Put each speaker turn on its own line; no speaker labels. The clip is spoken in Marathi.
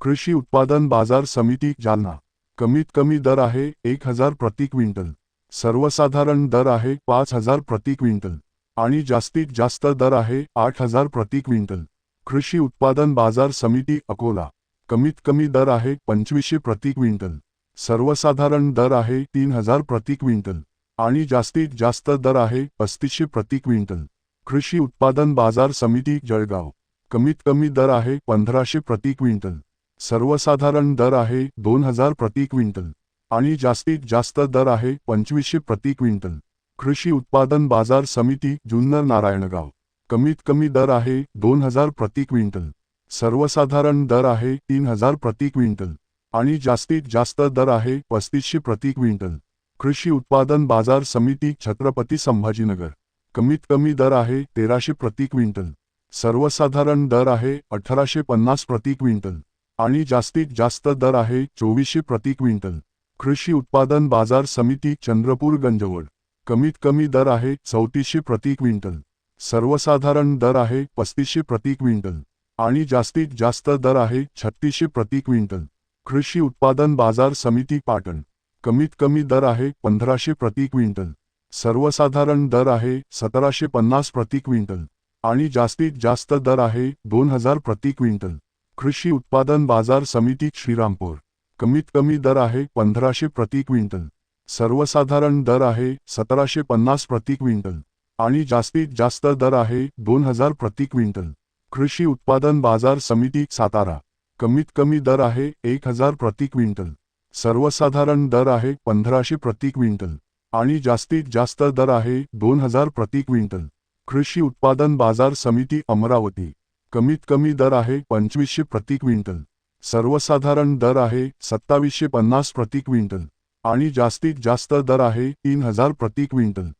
कृषी उत्पादन बाज़ार समिती, जालना. कमीत कमी दर आहे एक हज़ार प्रति क्विंटल. सर्वसाधारण दर आहे पाच हज़ार प्रति क्विंटल. आणि जास्तीत जास्त दर आहे आठ हज़ार प्रति क्विंटल. कृषी उत्पादन बाज़ार समिती, अकोला. कमीत कमी दर आहे पंचवीसशे प्रति क्विंटल. सर्वसाधारण दर आहे तीन हज़ार प्रति क्विंटल. आणि जास्तीत जास्त दर आहे पस्तीसशे प्रति क्विंटल. कृषी उत्पादन बाज़ार समिती, जळगाव. कमीत कमी दर आहे पंधराशे प्रति क्विंटल. सर्वसाधारण दर आहे दोन हजार प्रति क्विंटल आणि जास्तीत जास्त दर आहे पंचवीसशे प्रति क्विंटल. कृषी उत्पादन बाजार समिती जुन्नर नारायणगाव. कमीत कमी दर आहे दोन हजार प्रति क्विंटल. सर्वसाधारण दर आहे तीन हजार प्रति क्विंटल आणि जास्तीत जास्त दर आहे पस्तीसशे प्रति क्विंटल. कृषी उत्पादन बाजार समिती छत्रपती संभाजीनगर. कमीत कमी दर आहे तेराशे प्रति क्विंटल. सर्वसाधारण दर आहे अठराशे पन्नास प्रति क्विंटल. आणि जास्तीत जास्त दर आहे चोवीसशे प्रति क्विंटल. कृषी उत्पादन बाजार समिती चंद्रपूर गंजवड. कमीत कमी दर आहे चौतीसशे प्रति क्विंटल. सर्वसाधारण दर आहे पस्तीसशे प्रति क्विंटल. आणि जास्तीत जास्त दर आहे छत्तीसशे प्रति क्विंटल. कृषी उत्पादन बाजार समिती पाटण. कमीत कमी दर आहे पंधराशे प्रति क्विंटल. सर्वसाधारण दर आहे सतराशे पन्नास प्रति क्विंटल. आणि जास्तीत जास्त दर आहे दोन हजार प्रति क्विंटल. कृषी उत्पादन बाजार समितीत श्रीरामपूर. कमीत कमी दर आहे पंधराशे प्रति क्विंटल. सर्वसाधारण दर आहे सतराशे पन्नास प्रति क्विंटल. आणि जास्तीत जास्त दर आहे दोन हजार प्रति क्विंटल. कृषी उत्पादन बाजार समिती सातारा. कमीत कमी दर आहे एक हजार प्रति क्विंटल. सर्वसाधारण दर आहे पंधराशे प्रति क्विंटल. आणि जास्तीत जास्त दर आहे दोन हजार प्रति क्विंटल. कृषी उत्पादन बाजार समिती अमरावती. कमीत कमी दर आहे पंचवीसशे प्रति क्विंटल. सर्वसाधारण दर आहे सत्तावीसशे पन्नास प्रति क्विंटल. आणि जास्तीत जास्त दर आहे तीन हजार प्रति क्विंटल.